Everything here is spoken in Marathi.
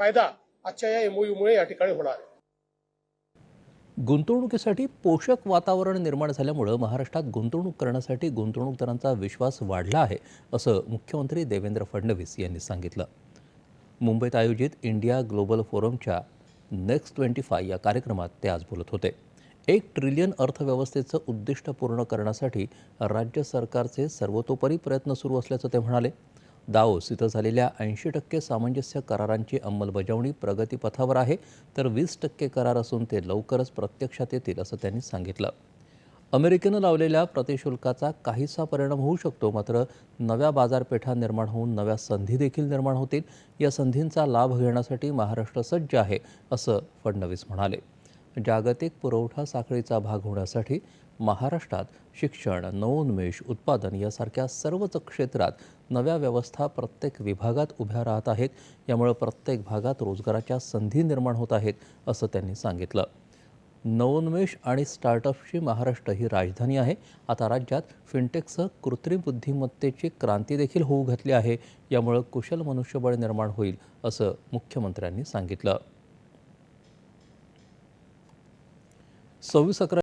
फायदा आजच्या या एमओयूमुळे या ठिकाणी होणार आहे. गुंतवणुकीसाठी पोषक वातावरण निर्माण झाल्यामुळं महाराष्ट्रात गुंतवणूक करण्यासाठी गुंतवणूकदारांचा विश्वास वाढला आहे असं मुख्यमंत्री देवेंद्र फडणवीस यांनी सांगितलं. मुंबईत आयोजित इंडिया ग्लोबल फोरमच्या नेक्स्ट ट्वेंटी फाय या कार्यक्रमात ते आज बोलत होते. एक ट्रिलियन अर्थव्यवस्थेचं उद्दिष्ट पूर्ण करण्यासाठी राज्य सरकारचे सर्वतोपरी प्रयत्न सुरू असल्याचं ते म्हणाले. दाओस इथं झालेल्या ऐंशी टक्के सामंजस्य करारांची अंमलबजावणी प्रगतीपथावर आहे तर वीस टक्के करार असून ते लवकरच प्रत्यक्षात येतील असं त्यांनी सांगितलं. अमेरिकेनं लावलेल्या प्रतिशुल्काचा काहीसा परिणाम होऊ शकतो मात्र नव्या बाजारपेठा निर्माण होऊन नव्या संधी देखील निर्माण होतील. या संधींचा लाभ घेण्यासाठी महाराष्ट्र सज्ज आहे असं फडणवीस म्हणाले. जागतिक पुरवठा साखळीचा भाग होण्यासाठी महाराष्ट्रात शिक्षण नवोन्मेष उत्पादन यासारख्या सर्वच क्षेत्रात नव्या व्यवस्था प्रत्येक विभागात उभ्या राहत आहेत. यामुळे प्रत्येक भागात रोजगाराच्या संधी निर्माण होत आहेत असं त्यांनी सांगितलं. नवोन्मेष आणि स्टार्टअपची महाराष्ट्र ही राजधानी आहे. आता राज्यात फिनटेकसह कृत्रिम बुद्धिमत्तेची क्रांती देखील होऊ घातली आहे. यामुळं कुशल मनुष्यबळ निर्माण होईल असं मुख्यमंत्र्यांनी सांगितलं. सव्वीस अकरा